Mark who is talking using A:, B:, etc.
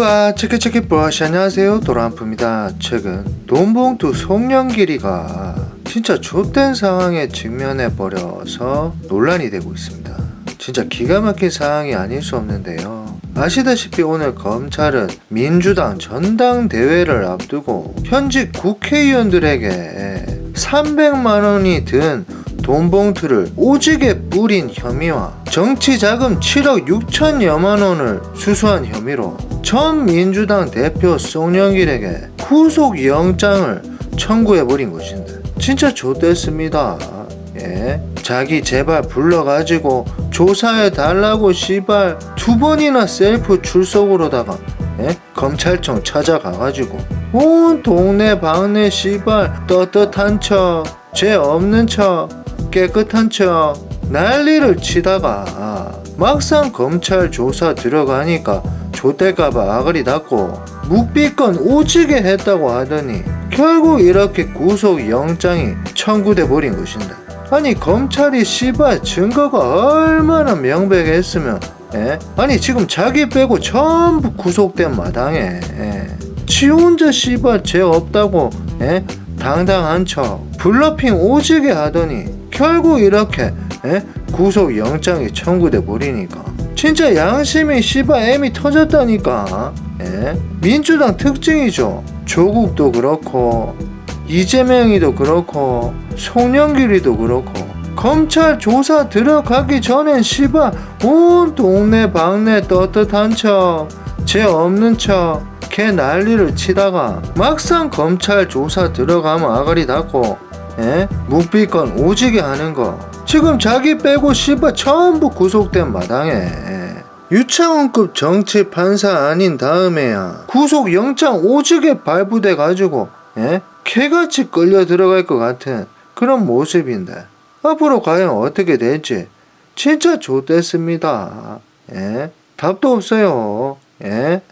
A: 우와 체크체크 브러쉬. 안녕하세요. 도란프입니다. 최근 돈봉투 송년길이가 진짜 좆된 상황에 직면해 버려서 논란이 되고 있습니다. 진짜 기가 막힌 상황이 아닐 수 없는데요. 아시다시피 오늘 검찰은 민주당 전당대회를 앞두고 현직 국회의원들에게 300만 원이 든 돈봉투를 오지게 뿌린 혐의와 정치 자금 7억 6천여만 원을 수수한 혐의로 전 민주당 대표 송영길에게 구속 영장을 청구해 버린 것인데 진짜 좋댔습니다. 예. 자기 제발 불러가지고 조사해 달라고 씨발 두 번이나 셀프 출석으로다가 예? 검찰청 찾아가가지고 온 동네 방네 씨발 떳떳한 척, 죄 없는 척, 깨끗한 척 난리를 치다가 막상 검찰 조사 들어가니까 좆될까봐 아가리 닫고 묵비권 오지게 했다고 하더니 결국 이렇게 구속 영장이 청구돼 버린 것인데 아니 검찰이 씨발 증거가 얼마나 명백했으면 예? 아니 지금 자기 빼고 전부 구속된 마당에 예? 지 혼자 씨발 죄 없다고 예? 당당한 척 블러핑 오지게 하더니 결국 이렇게 예? 구속 영장이 청구돼 버리니까 진짜 양심이 씨발 애미 터졌다니까 예? 민주당 특징이죠 조국도 그렇고 이재명이도 그렇고 송영길이도 그렇고 검찰 조사 들어가기 전엔 씨발 온 동네 방네 떳떳한 척죄 없는 척 개 난리를 치다가 막상 검찰 조사 들어가면 아가리 닫고 예? 묵비권 오지게 하는 거 지금 자기 빼고 씨발 전부 구속된 마당에 예. 유창훈급 정치 판사 아닌 다음에야 구속 영장 오지게 발부돼 가지고 예? 개같이 끌려 들어갈 것 같은 그런 모습인데 앞으로 과연 어떻게 될지 진짜 좋댔습니다. 예? 답도 없어요. 예?